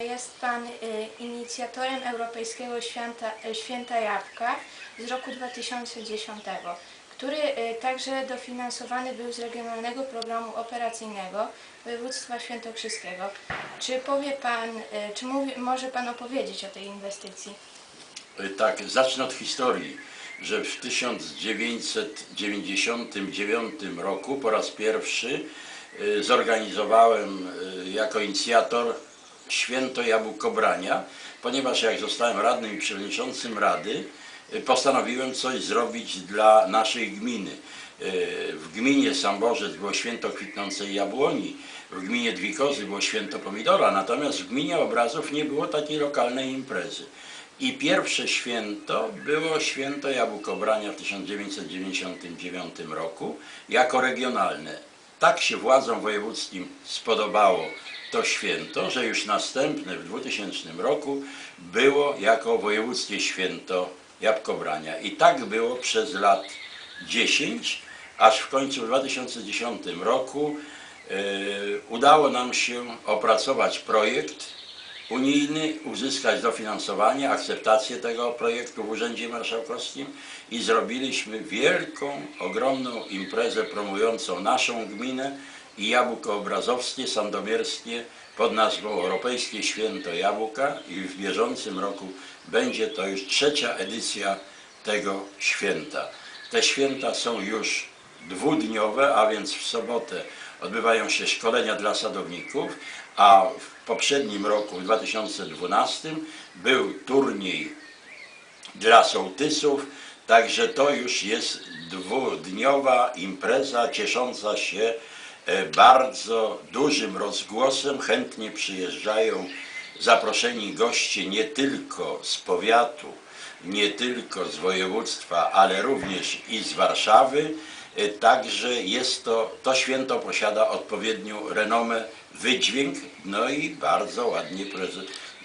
Jest Pan y, inicjatorem Europejskiego Święta, y, Święta Jabłka z roku 2010, który y, także dofinansowany był z Regionalnego Programu Operacyjnego Województwa Świętokrzyskiego. Czy powie Pan, czy mówi, może Pan opowiedzieć o tej inwestycji? Tak, zacznę od historii, że w 1999 roku po raz pierwszy zorganizowałem jako inicjator święto jabłkobrania, ponieważ jak zostałem radnym i przewodniczącym rady, y, postanowiłem coś zrobić dla naszej gminy. Y, W gminie Samborzec było święto kwitnącej jabłoni, w gminie Dwikozy było święto pomidora, natomiast w gminie Obrazów nie było takiej lokalnej imprezy. I pierwsze święto było święto jabłkobrania w 1999 roku jako regionalne. Tak się władzom wojewódzkim spodobało to święto, że już następne w 2000 roku było jako wojewódzkie święto jabłkobrania. I tak było przez lat 10, aż w końcu w 2010 roku e, udało nam się opracować projekt unijny, uzyskać dofinansowanie, akceptację tego projektu w Urzędzie Marszałkowskim i zrobiliśmy wielką, ogromną imprezę promującą naszą gminę i jabłko obrazowskie, sandomierskie pod nazwą Europejskie Święto Jabłka i w bieżącym roku będzie to już trzecia edycja tego święta. Te święta są już dwudniowe, a więc w sobotę odbywają się szkolenia dla sadowników, a w poprzednim roku, w 2012, był turniej dla sołtysów, także to już jest dwudniowa impreza ciesząca się bardzo dużym rozgłosem. Chętnie przyjeżdżają zaproszeni goście nie tylko z powiatu, nie tylko z województwa, ale również i z Warszawy. E, Także jest to, to święto posiada odpowiednią renomę, wydźwięk, no i bardzo ładnie,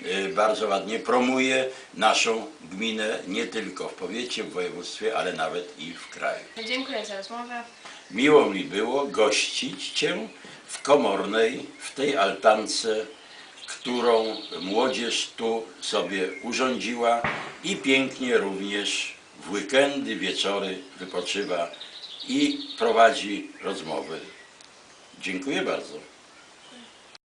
e, bardzo ładnie promuje naszą gminę nie tylko w powiecie, w województwie, ale nawet i w kraju. Dziękuję za rozmowę. Miło mi było gościć Cię w Komornej, w tej altance, którą młodzież tu sobie urządziła i pięknie również w weekendy, wieczory wypoczywa i prowadzi rozmowy. Dziękuję bardzo.